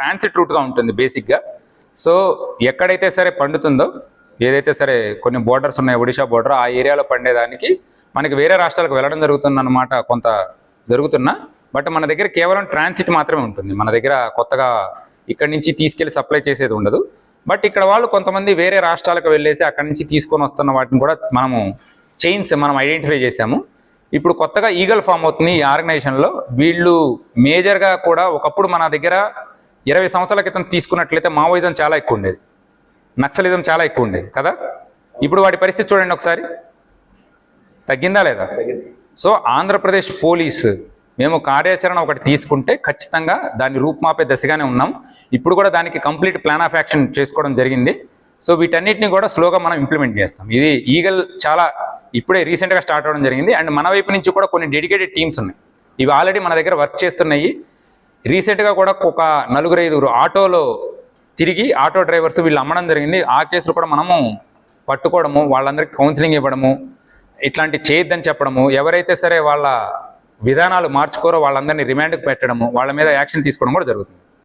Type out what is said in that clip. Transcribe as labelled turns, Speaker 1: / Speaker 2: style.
Speaker 1: Transit రూట్గా ఉంటుంది బేసిక్గా so ఎక్కడైతే సరే పండుతుందో ఏదైతే సరే కొన్ని బోర్డర్స్ ఉన్నాయి ఒడిషా బోర్డర్ ఆ ఏరియాలో పండేదానికి మనకి వేరే రాష్ట్రాలకు వెళ్ళడం జరుగుతుందన్నమాట కొంత జరుగుతున్నా. బట్ మన దగ్గర కేవలం ట్రాన్సిట్ మాత్రమే ఉంటుంది. మన దగ్గర కొత్తగా ఇక్కడి నుంచి తీసుకెళ్ళి సప్లై చేసేది ఉండదు. బట్ ఇక్కడ వాళ్ళు కొంతమంది వేరే రాష్ట్రాలకు వెళ్ళేసి అక్కడి నుంచి తీసుకొని వస్తున్న వాటిని కూడా మనము చైన్స్ మనం ఐడెంటిఫై చేశాము. ఇప్పుడు కొత్తగా ఈగల్ ఫామ్ అవుతుంది ఈ ఆర్గనైజేషన్లో వీళ్ళు మేజర్గా కూడా ఒకప్పుడు మన దగ్గర ఇరవై సంవత్సరాల క్రితం తీసుకున్నట్లయితే మావోయిజం చాలా ఎక్కువ ఉండేది. నక్సలిజం చాలా ఎక్కువ ఉండేది కదా? ఇప్పుడు వాటి పరిస్థితి చూడండి ఒకసారి. తగ్గిందా లేదా? సో ఆంధ్రప్రదేశ్ పోలీస్ మేము కార్యాచరణ ఒకటి తీసుకుంటే ఖచ్చితంగా దాన్ని రూపుమాపే దశగానే ఉన్నాం. ఇప్పుడు కూడా దానికి కంప్లీట్ ప్లాన్ ఆఫ్ యాక్షన్ చేసుకోవడం జరిగింది. సో వీటన్నిటిని కూడా స్లోగా మనం ఇంప్లిమెంట్ చేస్తాం. ఇది ఈగల్ చాలా ఇప్పుడే రీసెంట్గా స్టార్ట్ అవ్వడం జరిగింది. అండ్ మన వైపు నుంచి కూడా కొన్ని డెడికేటెడ్ టీమ్స్ ఉన్నాయి. ఇవి ఆల్రెడీ మన దగ్గర వర్క్ చేస్తున్నాయి. రీసెంట్గా కూడా ఒక నలుగురు ఐదుగురు ఆటోలో తిరిగి ఆటో డ్రైవర్స్ వీళ్ళు అమ్మడం జరిగింది. ఆ కేసులు కూడా మనము పట్టుకోవడము వాళ్ళందరికీ కౌన్సిలింగ్ ఇవ్వడము ఇట్లాంటి చేయొద్దని చెప్పడము ఎవరైతే సరే వాళ్ళ విధానాలు మార్చుకోరో వాళ్ళందరినీ రిమాండ్కి పెట్టడము వాళ్ళ మీద యాక్షన్ తీసుకోవడం కూడా జరుగుతుంది.